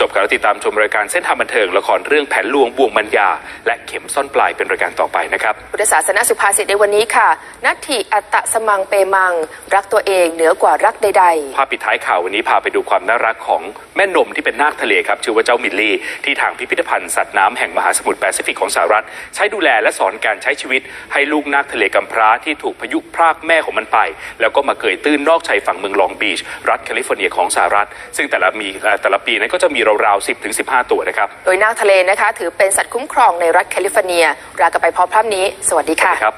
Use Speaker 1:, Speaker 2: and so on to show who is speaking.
Speaker 1: จบกันแล้วติดตามชมรายการเส้นทางบันเทิงละครเรื่องแผนลวงบวงมัญญา และเข็มซ่อนปลายเป็นรายการต่อไปนะครับ
Speaker 2: พุทธศาสนาสุภาษิตในวันนี้ค่ะ นัตถิอัตตะสมังเปมัง รักตัวเองเหนือกว่ารักใด
Speaker 1: ภาพปิดท้ายข่าววันนี้พาไปดูความน่ารักของแม่นมที่เป็นนาคทะเลครับชื่อว่าเจ้ามิลลี่ ที่ทางพิพิธภัณฑ์สัตว์น้ำแห่งมหาสมุทรแปซิฟิกของสหรัฐ ใช้ดูแลและสอนการใช้ชีวิต ให้ลูกนาคทะเลกำพร้าที่ถูกพายุพรากแม่ของมันไป แล้วก็มาเกยตื้นนอกชายฝั่งเมืองลองบีชรัฐแคลิฟอร์เนียของสหรัฐ ซึ่งแต่ละมีเอ่อแต่ละปีนั้นก็จะมีราวๆ 10ถึง15 ตัวนะครับ
Speaker 2: ๆโดยนาคทะเลนะคะ ถือเป็นสัตว์คุ้มครองในรัฐแคลิฟอร์เนียรากันไปพร้อมพร่ำนี้ สวัสดีค่ะ
Speaker 1: ครับ